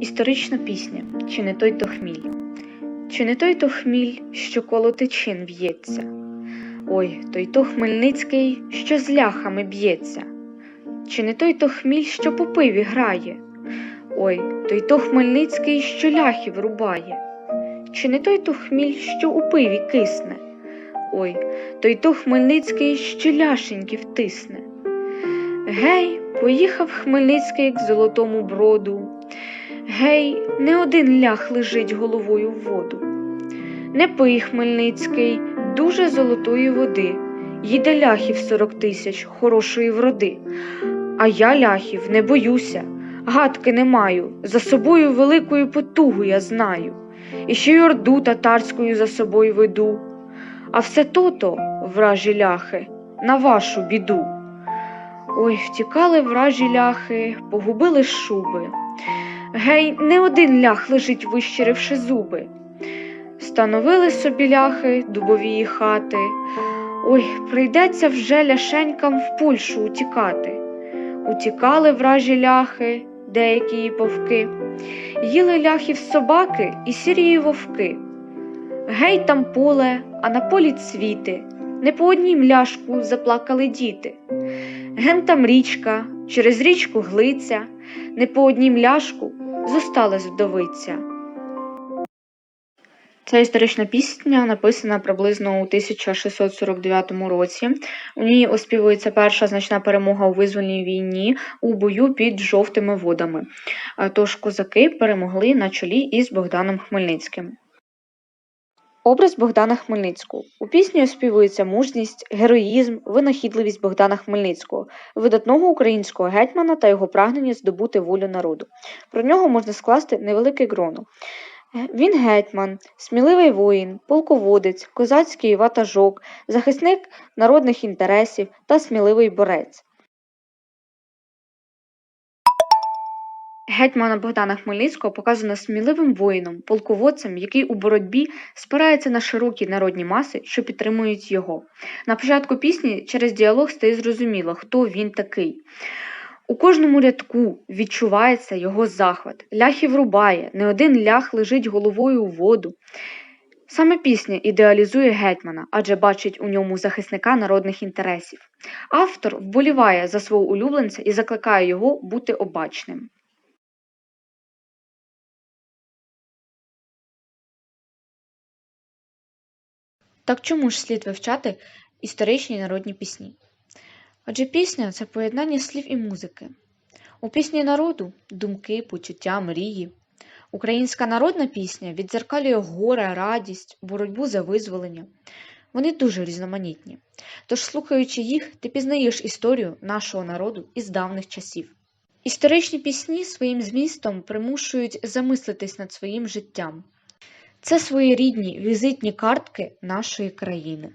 Історична пісня Чи не той то хміль? Чи не той то хміль, що коло тичин в'ється? Ой, той то Хмельницький, що з ляхами б'ється. Чи не той то хміль, що по пиві грає? Ой, той то Хмельницький, що ляхів рубає. Чи не той то хміль, що у пиві кисне? Ой, той то Хмельницький, що ляшеньків тисне. Гей, поїхав Хмельницький к золотому броду. Гей, не один лях лежить головою в воду. Не пий Хмельницький, дуже золотої води. Їде ляхів сорок тисяч хорошої вроди. А я ляхів не боюся, гадки не маю, за собою великою потугу я знаю, і ще й орду татарською за собою веду. А все то-то, вражі ляхи, на вашу біду. Ой, втікали вражі ляхи, погубили шуби. Гей, не один лях лежить, вищиривши зуби. Становили собі ляхи дубовії хати. Ой, прийдеться вже ляшенькам в Польщу утікати. Утікали вражі ляхи, деякі і повки, їли ляхів собаки і сірії вовки. Гей там поле, а на полі цвіти, не по однім ляшку заплакали діти. Ген там річка, через річку глиця, не по однім ляшку зосталась вдовиця. Ця історична пісня написана приблизно у 1649 році. У ній оспівується перша значна перемога у визвольній війні у бою під жовтими водами. Тож козаки перемогли на чолі із Богданом Хмельницьким. Образ Богдана Хмельницького. У пісні оспівується мужність, героїзм, винахідливість Богдана Хмельницького, видатного українського гетьмана та його прагнення здобути волю народу. Про нього можна скласти невелике гроно. Він гетьман, сміливий воїн, полководець, козацький ватажок, захисник народних інтересів та сміливий борець. Гетьмана Богдана Хмельницького показано сміливим воїном, полководцем, який у боротьбі спирається на широкі народні маси, що підтримують його. На початку пісні через діалог стає зрозуміло, хто він такий. У кожному рядку відчувається його захват. Ляхів рубає, не один лях лежить головою у воду. Саме пісня ідеалізує гетьмана, адже бачить у ньому захисника народних інтересів. Автор вболіває за свого улюбленця і закликає його бути обачним. Так чому ж слід вивчати історичні народні пісні? Адже пісня це поєднання слів і музики. У пісні народу думки, почуття, мрії. Українська народна пісня віддзеркалює горе, радість, боротьбу за визволення. Вони дуже різноманітні. Тож, слухаючи їх, ти пізнаєш історію нашого народу із давних часів. Історичні пісні своїм змістом примушують замислитись над своїм життям. Це своєрідні візитні картки нашої країни.